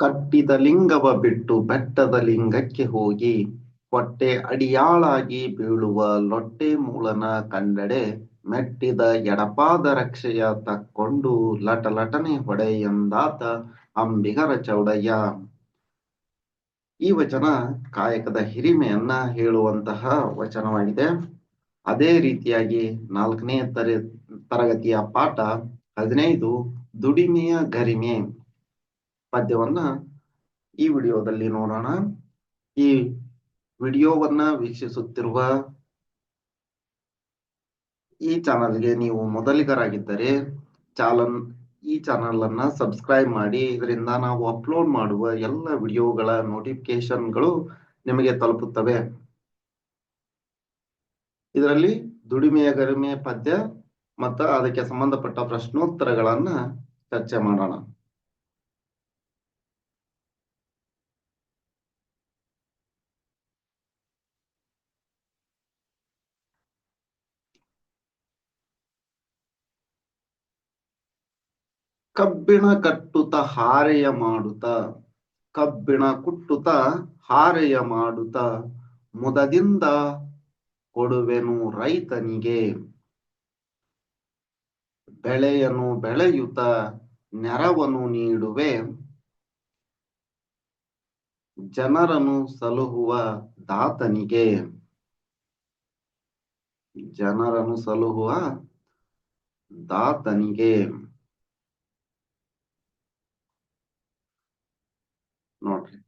ಕಟ್ಟಿದ ಲಿಂಗವ ಬಿಟ್ಟು ಬೆಟ್ಟದ ಲಿಂಗಕ್ಕೆ ಹೋಗಿ ಹೊಟ್ಟೆ ಅಡಿಯಾಳಾಗಿ ಬೀಳುವ ಲೊಟ್ಟೆ ಮೂಲನ ಕಂಡಡೆ ಮೆಟ್ಟಿದ ಎಡಪಾದ ರಕ್ಷೆಯ ತಕ್ಕೊಂಡು ಲಟಲಟನೆ ಹೊಡೆ ಎಂದಾತ ಅಂಬಿಗರ ಚೌಡಯ್ಯ. ಈ ವಚನ ಕಾಯಕದ ಹಿರಿಮೆಯನ್ನ ಹೇಳುವಂತಹ ವಚನವಾಗಿದೆ. ಅದೇ ರೀತಿಯಾಗಿ ನಾಲ್ಕನೇ ತರ ತರಗತಿಯ ಪಾಠ ಹದಿನೈದು ದುಡಿಮೆಯ ಗರಿಮೆ. ಪದ್ಯವನ್ನ ಈ ವಿಡಿಯೋದಲ್ಲಿ ನೋಡೋಣ. ಈ ವಿಡಿಯೋವನ್ನ ವೀಕ್ಷಿಸುತ್ತಿರುವ ಈ ಚಾನಲ್ಗೆ ನೀವು ಮೊದಲಿಗರಾಗಿದ್ದರೆ ಚಾಲನ್, ಈ ಚಾನಲ್ ಅನ್ನ ಸಬ್ಸ್ಕ್ರೈಬ್ ಮಾಡಿ, ಇದರಿಂದ ನಾವು ಅಪ್ಲೋಡ್ ಮಾಡುವ ಎಲ್ಲ ವಿಡಿಯೋಗಳ ನೋಟಿಫಿಕೇಶನ್ಗಳು ನಿಮಗೆ ತಲುಪುತ್ತವೆ. ಇದರಲ್ಲಿ ದುಡಿಮೆಯ ಗರಿಮೆ ಪದ್ಯ ಮತ್ತು ಅದಕ್ಕೆ ಸಂಬಂಧಪಟ್ಟ ಪ್ರಶ್ನೋತ್ತರಗಳನ್ನ ಚರ್ಚೆ ಮಾಡೋಣ. ಕಬ್ಬಿಣ ಕಟ್ಟುತ್ತ ಹಾರೆಯ ಮಾಡುತ್ತ ಕಬ್ಬಿಣ ಕುಟ್ಟುತ್ತ ಹಾರೆಯ ಮಾಡುತ್ತ ಮುದದಿಂದ ಕೊಡುವೆನು ರೈತನಿಗೆ. ಬೆಳೆಯನು ಬೆಳೆಯುತ್ತ ನೆರವನ್ನು ನೀಡುವೆ. ಜನರನು ಸಲಹುವ ದಾತನಿಗೆ. ಜನರನು ಸಲಹುವ ದಾತನಿಗೆ ನೋಡ್ರಿ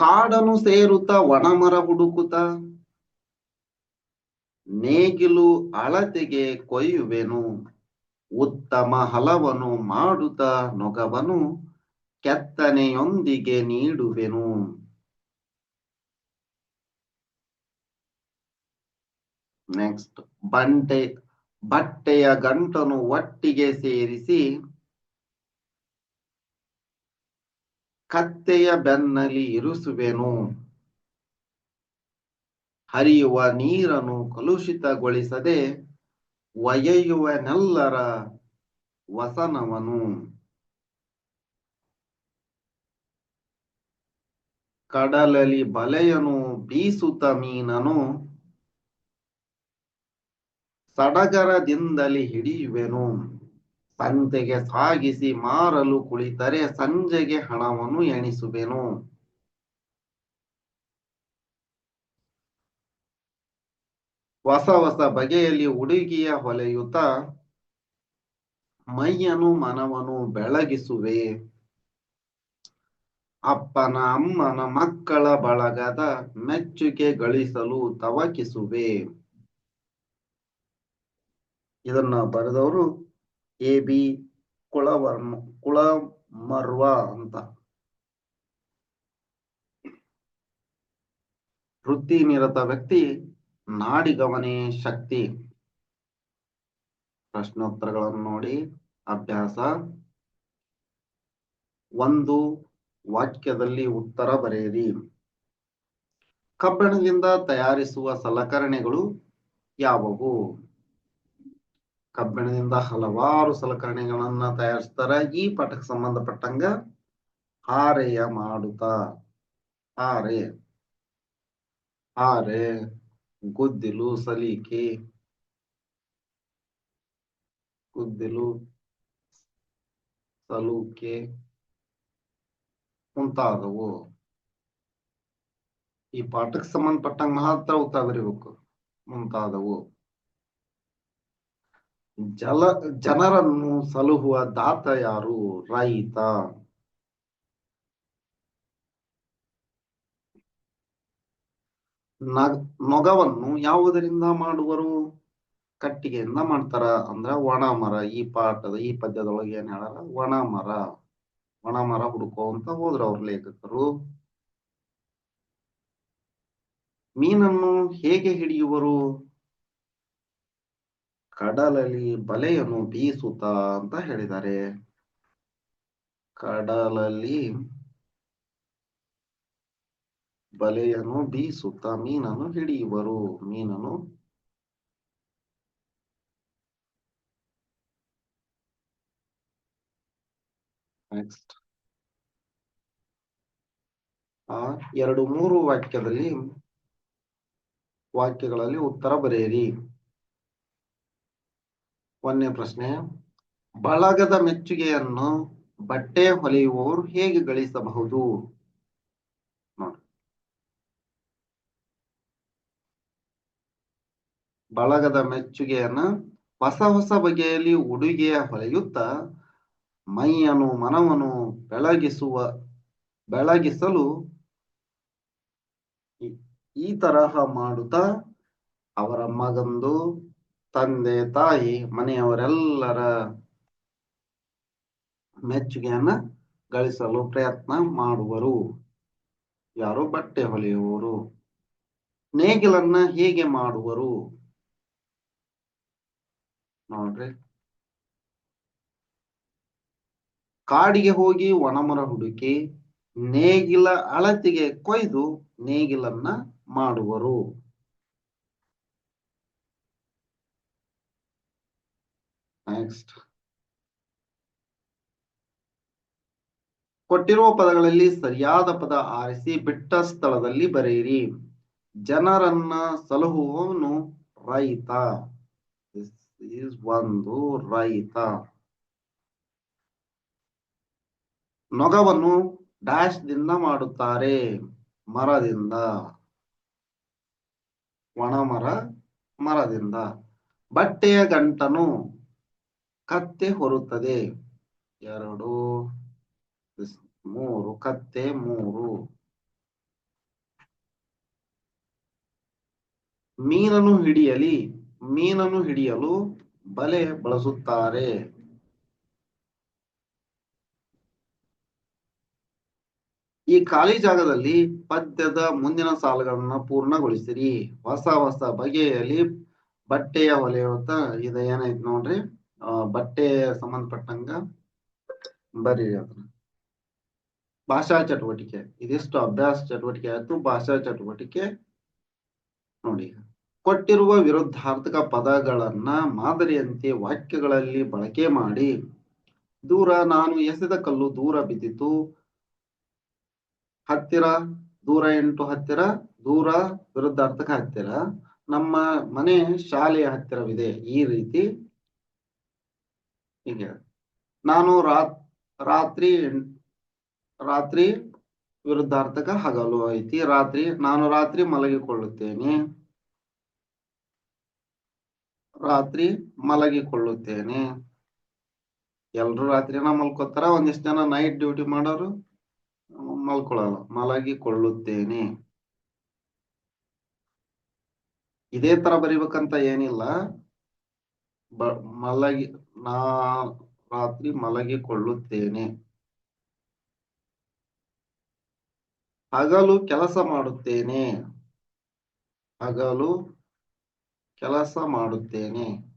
ಕಾಡನು ಸೇರುತ್ತ ಒಣಮರ ಹುಡುಕುತ್ತ. ನೇಗಿಲು ಅಳತೆಗೆ ಕೊಯ್ಯುವೆನು, ಉತ್ತಮ ಹಲವನು ಮಾಡುತ್ತ ನೊಗವನು, ಕೆತ್ತನೆಯೊಂದಿಗೆ ನೀಡುವೆನು. ನೆಕ್ಸ್ಟ್ ಬಂಟೆ, ಬಟ್ಟೆಯ ಗಂಟನು ಒಟ್ಟಿಗೆ ಸೇರಿಸಿ ಕತ್ತೆಯ ಬೆನ್ನಲಿ ಇರಿಸುವೆನು. ಹರಿಯುವ ನೀರನ್ನು ಕಲುಷಿತಗೊಳಿಸದೆ ಒಯ್ಯುವನೆಲ್ಲರ ವಸನವನು. ಕಡಲಲಿ ಬಲೆಯನು ಬೀಸುತ್ತ ಮೀನನು. ಸಡಗರದಿಂದಲೇ ಹಿಡಿಯುವೆನು. ಸಂತೆಗೆ ಸಾಗಿಸಿ ಮಾರಲು ಕುಳಿತರೆ ಸಂಜೆಗೆ ಹಣವನ್ನು ಎಣಿಸುವೆನು. ಹೊಸ ಹೊಸ ಬಗೆಯಲ್ಲಿ ಹುಡುಗಿಯ ಹೊಲೆಯುತ್ತ ಮೈಯನು ಮನವನು ಬೆಳಗಿಸುವೆ. ಅಪ್ಪನ ಅಮ್ಮನ ಮಕ್ಕಳ ಬಳಗದ ಮೆಚ್ಚುಗೆ ಗಳಿಸಲು ತವಕಿಸುವೆ. ಇದನ್ನ ಬರೆದವರು ಎ ಬಿ ಕುಳವರ್ಮ, ಕುಳಮರ್ವ ಅಂತ. ವೃತ್ತಿ ನಿರತ ವ್ಯಕ್ತಿ, ನಾಡಿಗವನೆ ಶಕ್ತಿ. ಪ್ರಶ್ನೋತ್ತರಗಳನ್ನು ನೋಡಿ, ಅಭ್ಯಾಸ. ಒಂದು, ವಾಕ್ಯದಲ್ಲಿ ಉತ್ತರ ಬರೆಯಿರಿ. ಕಬ್ಬಿಣದಿಂದ ತಯಾರಿಸುವ ಸಲಕರಣೆಗಳು ಯಾವುವು? ಕಬ್ಬಿಣದಿಂದ ಹಲವಾರು ಸಲಕರಣೆಗಳನ್ನ ತಯಾರಿಸ್ತಾರ. ಈ ಪಾಠಕ್ಕೆ ಸಂಬಂಧಪಟ್ಟಂಗ ಹಾರೆಯ ಮಾಡುತ್ತಾ. ಹಾರೆ. ಹಾರೆ. ಗುದ್ದಿಲು ಸಲಿಕೆ. ಗುದ್ದಿಲು ಸಲೂಕೆ. ಮುಂತಾದವು. ಈ ಪಾಠಕ್ಕೆ ಸಂಬಂಧಪಟ್ಟಂಗ ಮಾತ್ರ ಉತ್ತರ ಬರೀಬೇಕು ಮುಂತಾದವು. ಜಲ, ಜನರನ್ನು ಸಲುಹುವ ದಾತ ಯಾರು? ರೈತ. ನೊಗವನ್ನು ಯಾವುದರಿಂದ ಮಾಡುವರು? ಕಟ್ಟಿಗೆಯಿಂದ ಮಾಡ್ತಾರ. ಅಂದ್ರ ಒಣ ಮರ ಈ ಪಾಠದ, ಈ ಪದ್ಯದೊಳಗೆ ಏನ್ ಹೇಳಾರ ಒಣ ಮರ ಒಣ ಮರ ಹುಡುಕೋಂತ ಹೋದ್ರ ಅವ್ರ ಲೇಖಕರು. ಮೀನನ್ನು ಹೇಗೆ ಹಿಡಿಯುವರು? ಕಡಲಲ್ಲಿ ಬಲೆಯನ್ನು ಬೀಸುತ್ತ ಅಂತ ಹೇಳಿದ್ದಾರೆ. ಕಡಲಲ್ಲಿ ಬಲೆಯನ್ನು ಬೀಸುತ್ತ ಮೀನನ್ನು ಹಿಡಿಯುವರು. ಮೀನನ್ನು ನೆಕ್ಸ್ಟ್ ಆ ಎರಡು ಮೂರು ವಾಕ್ಯದಲ್ಲಿ ವಾಕ್ಯಗಳಲ್ಲಿ ಉತ್ತರ ಬರೆಯಿರಿ. ಒಂದನೇ ಪ್ರಶ್ನೆ. ಬಳಗದ ಮೆಚ್ಚುಗೆಯನ್ನು ಬಟ್ಟೆ ಹೊಲಿಯುವವರು ಹೇಗೆ ಗಳಿಸಬಹುದು? ನೋಡಿ. ಬಳಗದ ಮೆಚ್ಚುಗೆಯನ್ನು ಹೊಸ ಹೊಸ ಬಗೆಯಲ್ಲಿ ಉಡುಗೆಯ ಹೊಲೆಯುತ್ತಾ ಮೈಯನು ಮನವನ್ನು ಬೆಳಗಿಸುವ, ಬೆಳಗಿಸಲು ಈ- ಈ ತರಹ ಮಾಡುತ್ತಾ ಅವರ ಮಗಂದು ತಂದೆ, ತಾಯಿ, ಮನೆಯವರೆಲ್ಲರ ಮೆಚ್ಚುಗೆಯನ್ನ ಗಳಿಸಲು ಪ್ರಯತ್ನ ಮಾಡುವರು. ಯಾರು ಬಟ್ಟೆ ಹೊಲಿಯುವರು ನೇಗಿಲನ್ನ ಹೇಗೆ ಮಾಡುವರು? ನೋಡ್ರಿ. ಕಾಡಿಗೆ ಹೋಗಿ ಒಣಮರ ಹುಡುಕಿ ನೇಗಿಲ ಅಳತಿಗೆ ಕೊಯ್ದು ನೇಗಿಲನ್ನ ಮಾಡುವರು. ನೆಕ್ಸ್ಟ್ ಕೊಟ್ಟಿರುವ ಪದಗಳಲ್ಲಿ ಸರಿಯಾದ ಪದ ಆರಿಸಿ ಬಿಟ್ಟ ಸ್ಥಳದಲ್ಲಿ ಬರೆಯಿರಿ. ಜನರನ್ನ ಸಲಹುವವನು ರೈತ. ಒಂದು ರೈತ. ನೊಗವನ್ನು ಡ್ಯಾಶ್ ದಿಂದ ಮಾಡುತ್ತಾರೆ. ಮರದಿಂದ. ಒಣ ಮರ ಮರದಿಂದ. ಬಟ್ಟೆಯ ಗಂಟನು ಕತ್ತೆ ಹೊರುತ್ತದೆ ಎರಡು ಮೂರು ಕತ್ತೆ ಮೂರು ಮೀನನ್ನು ಹಿಡಿಯಲಿ ಮೀನನ್ನು ಹಿಡಿಯಲು ಬಲೆ ಬಳಸುತ್ತಾರೆ. ಈ ಖಾಲಿ ಜಾಗದಲ್ಲಿ ಪದ್ಯದ ಮುಂದಿನ ಸಾಲುಗಳನ್ನ ಪೂರ್ಣಗೊಳಿಸಿರಿ. ಹೊಸ ಹೊಸ ಬಗೆಯಲ್ಲಿ ಬಟ್ಟೆಯ ಹೊಲೆಯುತ್ತ ಇದು ಏನೈತ್ ನೋಡ್ರಿ? ಬಟ್ಟೆ ಸಂಬಂಧಪಟ್ಟಂಗ ಬರೀರಿ ಅದನ್ನ. ಭಾಷಾ ಚಟುವಟಿಕೆ, ಇದಿಷ್ಟು ಅಭ್ಯಾಸ ಚಟುವಟಿಕೆ ಆಯ್ತು, ಭಾಷಾ ಚಟುವಟಿಕೆ ನೋಡಿ. ಕೊಟ್ಟಿರುವ ವಿರುದ್ಧಾರ್ಥಕ ಪದಗಳನ್ನ ಮಾದರಿಯಂತೆ ವಾಕ್ಯಗಳಲ್ಲಿ ಬಳಕೆ ಮಾಡಿ, ದೂರ ನಾನು ಎಸೆದ ಕಲ್ಲು ದೂರ ಬಿದ್ದಿತು, ಹತ್ತಿರ ದೂರ ಎಂಟು ಹತ್ತಿರ, ದೂರ ವಿರುದ್ಧಾರ್ಥಕ ಹತ್ತಿರ, ನಮ್ಮ ಮನೆ ಶಾಲೆಯ ಹತ್ತಿರವಿದೆ, ಈ ರೀತಿ ಹೀಗೆ. ನಾನು ರಾತ್, ರಾತ್ರಿ ರಾತ್ರಿ ವಿರುದ್ಧಾರ್ಥಕ ಹಗಲು ಐತಿ. ರಾತ್ರಿ, ನಾನು ರಾತ್ರಿ ಮಲಗಿಕೊಳ್ಳುತ್ತೇನೆ. ರಾತ್ರಿ ಮಲಗಿಕೊಳ್ಳುತ್ತೇನೆ. ಎಲ್ರು ರಾತ್ರಿನ ಮಲ್ಕೋತಾರ. ಒಂದಿಷ್ಟು ಜನ ನೈಟ್ ಡ್ಯೂಟಿ ಮಾಡೋರು ಮಲ್ಕೊಳ್ಳಲ್ಲ ಮಲಗಿಕೊಳ್ಳುತ್ತೇನೆ. ಇದೇ ತರ ಬರಿಬೇಕಂತ ಏನಿಲ್ಲ. ಮಲಗಿ ನಾ ರಾತ್ರಿ ಮಲಗಿಕೊಳ್ಳುತ್ತೇನೆ. ಹಗಲು ಕೆಲಸ ಮಾಡುತ್ತೇನೆ. ಹಗಲು ಕೆಲಸ ಮಾಡುತ್ತೇನೆ.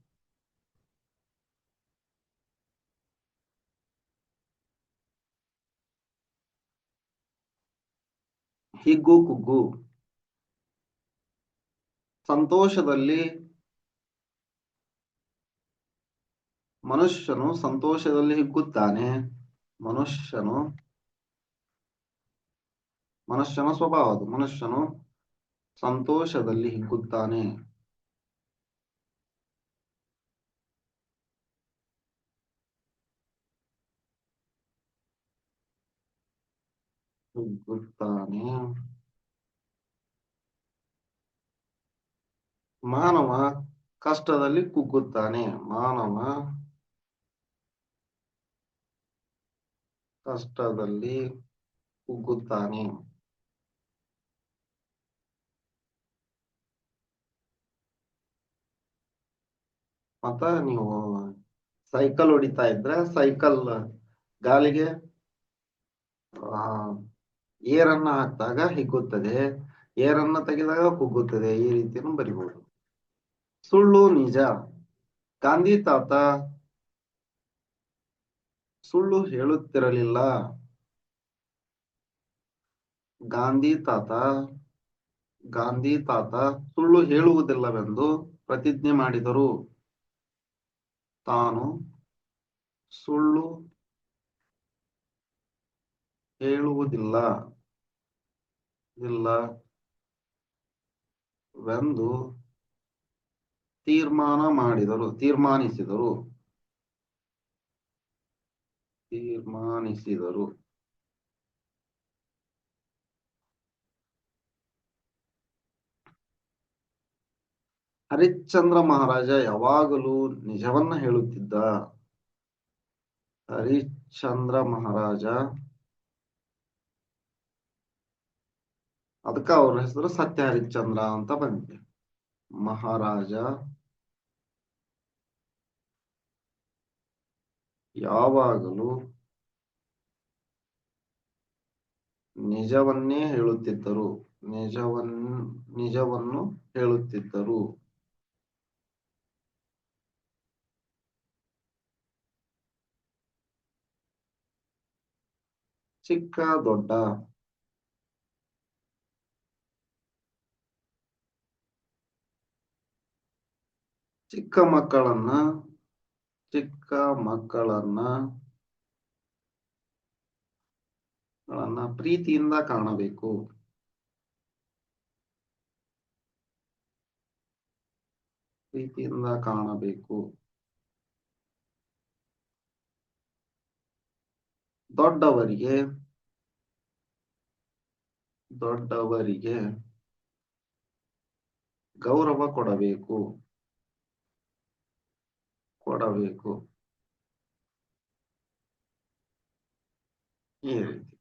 ಹಿಗ್ಗು ಕುಗ್ಗು. ಸಂತೋಷದಲ್ಲಿ ಮನುಷ್ಯನು ಸಂತೋಷದಲ್ಲಿ ಹಿಗ್ಗುತ್ತಾನೆ. ಮನುಷ್ಯನು ಮನುಷ್ಯನ ಸ್ವಭಾವ ಅದು. ಮನುಷ್ಯನು ಸಂತೋಷದಲ್ಲಿ ಹಿಗ್ಗುತ್ತಾನೆ. ಹಿಗ್ಗುತ್ತಾನೆ. ಮಾನವ ಕಷ್ಟದಲ್ಲಿ ಕುಗ್ಗುತ್ತಾನೆ. ಮಾನವ ಕಷ್ಟದಲ್ಲಿ ಕುಗ್ಗುತ್ತಾನೆ ಮತ್ತ ನೀವು ಸೈಕಲ್ ಹೊಡಿತಾ ಇದ್ರೆ ಸೈಕಲ್ ಗಾಲಿಗೆ ಏರನ್ನ ಹಾಕಿದಾಗ ಹಿಗ್ಗುತ್ತದೆ. ಏರನ್ನ ತೆಗೆದಾಗ ಕುಗ್ಗುತ್ತದೆ. ಈ ರೀತಿಯನ್ನು ಬರಿಬಹುದು ಸುಳ್ಳು ನಿಜ. ಗಾಂಧಿ ತಾತ ಸುಳ್ಳು ಹೇಳುತ್ತಿರಲಿಲ್ಲ. ಗಾಂಧಿ ತಾತ ಗಾಂಧಿ ತಾತ ಸುಳ್ಳು ಹೇಳುವುದಿಲ್ಲವೆಂದು ಪ್ರತಿಜ್ಞೆ ಮಾಡಿದರು. ತಾನು ಸುಳ್ಳು ಹೇಳುವುದಿಲ್ಲ ಇಲ್ಲ ವೆಂದು ತೀರ್ಮಾನ ಮಾಡಿದರು, ತೀರ್ಮಾನಿಸಿದರು. ತೀರ್ಮಾನಿಸಿದರು ಹರಿಶ್ಚಂದ್ರ ಮಹಾರಾಜ ಯಾವಾಗಲೂ ನಿಜವನ್ನ ಹೇಳುತ್ತಿದ್ದ. ಹರಿಶ್ಚಂದ್ರ ಮಹಾರಾಜ. ಅದಕ್ಕ ಅವ್ರ ಹೆಸರು ಸತ್ಯ ಹರಿಶ್ಚಂದ್ರ ಅಂತ ಬಂದಿದೆ. ಮಹಾರಾಜ. ಯಾವಾಗಲೂ ನಿಜವನ್ನೇ ಹೇಳುತ್ತಿದ್ದರು. ನಿಜವನ್ ನಿಜವನ್ನು ಹೇಳುತ್ತಿದ್ದರು. ಚಿಕ್ಕ ದೊಡ್ಡ. ಚಿಕ್ಕ ಮಕ್ಕಳನ್ನ ಚಿಕ್ಕ ಮಕ್ಕಳನ್ನ ಪ್ರೀತಿಯಿಂದ ಕಾಣಬೇಕು. ಪ್ರೀತಿಯಿಂದ ಕಾಣಬೇಕು. ದೊಡ್ಡವರಿಗೆ ದೊಡ್ಡವರಿಗೆ ಗೌರವ ಕೊಡಬೇಕು. ಕೊಡಬೇಕು. ಈ ರೀತಿ.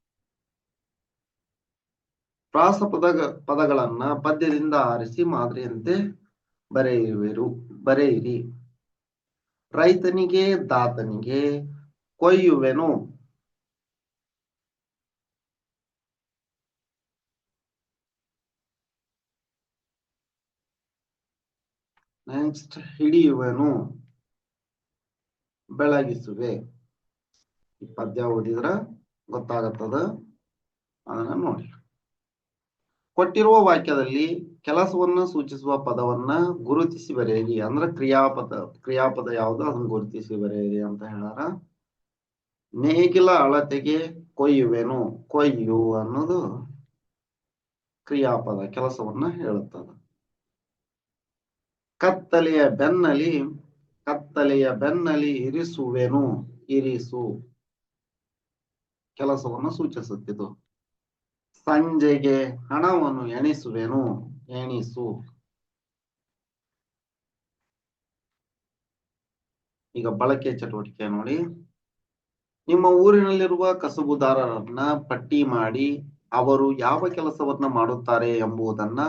ಪ್ರಾಸ ಪದ ಪದಗಳನ್ನ ಪದ್ಯದಿಂದ ಆರಿಸಿ ಮಾದರಿಯಂತೆ ಬರೆಯುವರು, ಬರೆಯಿರಿ. ರೈತನಿಗೆ, ದಾತನಿಗೆ ಕೊಯ್ಯುವೆನು. ನೆಕ್ಸ್ಟ್ ಹಿಡಿಯುವೆನು. ಬೆಳಗಿಸುವೆ. ಈ ಪದ್ಯ ಓದಿದ್ರ ಗೊತ್ತಾಗತ್ತದ? ಅದನ್ನ ನೋಡಿ. ಕೊಟ್ಟಿರುವ ವಾಕ್ಯದಲ್ಲಿ ಕೆಲಸವನ್ನ ಸೂಚಿಸುವ ಪದವನ್ನ ಗುರುತಿಸಿ ಬರೆಯಿರಿ. ಅಂದ್ರ ಕ್ರಿಯಾಪದ ಕ್ರಿಯಾಪದ ಯಾವುದು? ಅದನ್ನ ಗುರುತಿಸಿ ಬರೆಯಿರಿ ಅಂತ ಹೇಳಾರ. ನೇಗಿಲ ಅಳತೆಗೆ ಕೊಯ್ಯುವೆನು. ಕೊಯ್ಯು ಅನ್ನೋದು ಕ್ರಿಯಾಪದ ಕೆಲಸವನ್ನ ಹೇಳುತ್ತದೆ. ಕತ್ತಲೆಯ ಬೆನ್ನಲಿ ಕತ್ತಲೆಯ ಬೆನ್ನಲಿ ಇರಿಸುವೆನು, ಇರಿಸು. ಕೆಲಸವನ್ನು ಸೂಚಿಸುತ್ತಿದ್ದು ಸಂಜೆಗೆ ಹಣವನ್ನು ಎಣಿಸುವೆನು, ಎಣಿಸು. ಈಗ ಬಳಕೆ ಚಟುವಟಿಕೆ ನೋಡಿ. ನಿಮ್ಮ ಊರಿನಲ್ಲಿರುವ ಕಸಬುದಾರರನ್ನ ಪಟ್ಟಿ ಮಾಡಿ, ಅವರು ಯಾವ ಕೆಲಸವನ್ನ ಮಾಡುತ್ತಾರೆ ಎಂಬುದನ್ನ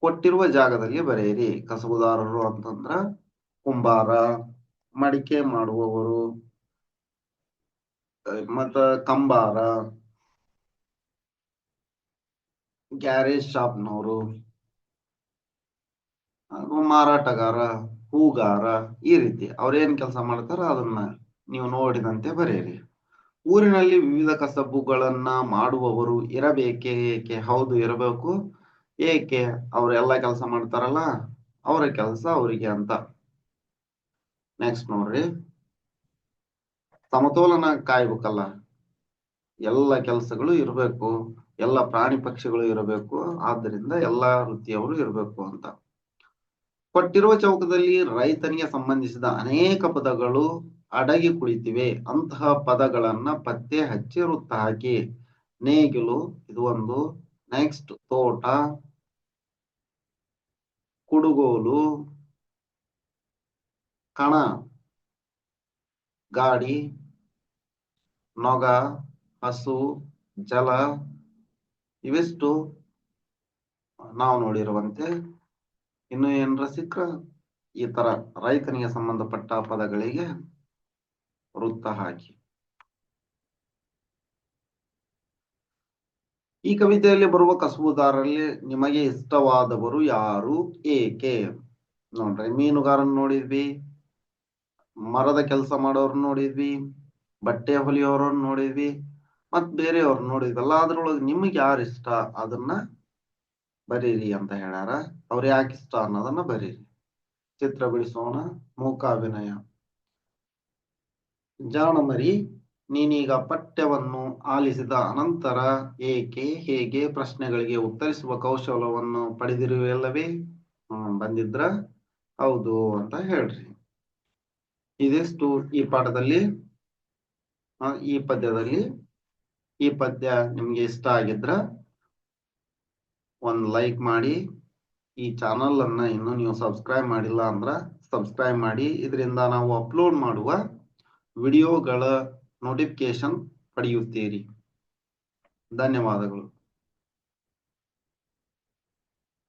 ಕೊಟ್ಟಿರುವ ಜಾಗದಲ್ಲಿ ಬರೆಯಿರಿ. ಕಸಬುದಾರರು ಅಂತಂದ್ರ ಕುಂಬಾರ, ಮಡಿಕೆ ಮಾಡುವವರು ಮತ್ತ ಕಂಬಾರ, ಗ್ಯಾರೇಜ್ ಶಾಪ್ನವರು ಮಾರಾಟಗಾರ, ಹೂಗಾರ ಈ ರೀತಿ ಅವ್ರೇನ್ ಕೆಲಸ ಮಾಡ್ತಾರ ಅದನ್ನ ನೀವು ನೋಡಿದಂತೆ ಬರೆಯಿರಿ. ಊರಿನಲ್ಲಿ ವಿವಿಧ ಕಸಬುಗಳನ್ನ ಮಾಡುವವರು ಇರಬೇಕೆ ಏಕೆ? ಹೌದು, ಇರಬೇಕು. ಏಕೆ? ಅವ್ರೆಲ್ಲಾ ಕೆಲಸ ಮಾಡ್ತಾರಲ್ಲ, ಅವರ ಕೆಲಸ ಅವರಿಗೆ ಅಂತ. ನೆಕ್ಸ್ಟ್ ನೋಡ್ರಿ. ಸಮತೋಲನ ಕಾಯ್ಬೇಕಲ್ಲ. ಎಲ್ಲ ಕೆಲಸಗಳು ಇರಬೇಕು. ಎಲ್ಲ ಪ್ರಾಣಿ ಪಕ್ಷಿಗಳು ಇರಬೇಕು. ಆದ್ದರಿಂದ ಎಲ್ಲ ವೃತ್ತಿಯವರು ಇರಬೇಕು ಅಂತ. ಕೊಟ್ಟಿರುವ ಚೌಕದಲ್ಲಿ ರೈತನಿಗೆ ಸಂಬಂಧಿಸಿದ ಅನೇಕ ಪದಗಳು ಅಡಗಿ ಕುಳಿತಿವೆ. ಅಂತಹ ಪದಗಳನ್ನ ಪತ್ತೆ ಹಚ್ಚಿ ವೃತ್ತ ಹಾಕಿ. ನೇಗಿಲು, ಇದು ಒಂದು. ನೆಕ್ಸ್ಟ್ ತೋಟ. ಕುಡುಗೋಲು ಕಣ. ಗಾಡಿ, ನೊಗ, ಹಸು, ಜಲ ಇವೆಷ್ಟು ನಾವು ನೋಡಿರುವಂತೆ ಇನ್ನು ಏನರ ಸಿಕ್ಕ್ರ ಈ ತರ ರೈತನಿಗೆ ಸಂಬಂಧಪಟ್ಟ ಪದಗಳಿಗೆ ವೃತ್ತ ಹಾಕಿ. ಈ ಕವಿತೆಯಲ್ಲಿ ಬರುವ ಕಸಬುದಾರರಲ್ಲಿ ನಿಮಗೆ ಇಷ್ಟವಾದವರು ಯಾರು? ಏಕೆ ನೋಡ್ರಿ, ಮೀನುಗಾರನ್ ನೋಡಿದ್ವಿ. ಮರದ ಕೆಲಸ ಮಾಡೋರ್ನ ನೋಡಿದ್ವಿ, ಬಟ್ಟೆ ಹೊಲಿಯೋರನ್ನ ನೋಡಿದ್ವಿ ಮತ್ ಬೇರೆಯವ್ರನ್ನ ನೋಡಿದ್ವಿ. ಅದ್ರೊಳಗೆ ನಿಮ್ಗೆ ಯಾರು ಇಷ್ಟ? ಅದನ್ನ ಬರೀರಿ ಅಂತ ಹೇಳ್ಯಾರ. ಅವ್ರ ಯಾಕೆ ಇಷ್ಟ ಅನ್ನೋದನ್ನ ಬರೀರಿ. ಚಿತ್ರ ಬಿಡಿಸೋಣ ಮೂಕಾಭಿನಯ ಜಾಣಮರಿ, ನೀನೀಗ ಪಠ್ಯವನ್ನು ಆಲಿಸಿದ ಅನಂತರ ಏಕೆ, ಹೇಗೆ ಪ್ರಶ್ನೆಗಳಿಗೆ ಉತ್ತರಿಸುವ ಕೌಶಲವನ್ನು ಪಡೆದಿರುವಲ್ಲವೇ ಹ್ಮ್, ಬಂದಿದ್ರ? ಹೌದು ಅಂತ ಹೇಳ್ರಿ. ಇದಿಷ್ಟು ಈ ಪಾಠದಲ್ಲಿ ಈ ಪದ್ಯದಲ್ಲಿ, ಈ ಪದ್ಯ ನಿಮ್ಗೆ ಇಷ್ಟ ಆಗಿದ್ರ ಒಂದ್ ಲೈಕ್ ಮಾಡಿ, ಈ ಚಾನಲ್ ಅನ್ನ ಇನ್ನು ನೀವು ಸಬ್ಸ್ಕ್ರೈಬ್ ಮಾಡಿಲ್ಲ ಅಂದ್ರ ಸಬ್ಸ್ಕ್ರೈಬ್ ಮಾಡಿ. ಇದರಿಂದ ನಾವು ಅಪ್ಲೋಡ್ ಮಾಡುವ ವಿಡಿಯೋಗಳ ನೋಟಿಫಿಕೇಶನ್ ಪಡೆಯುತ್ತೀರಿ. ಧನ್ಯವಾದಗಳು.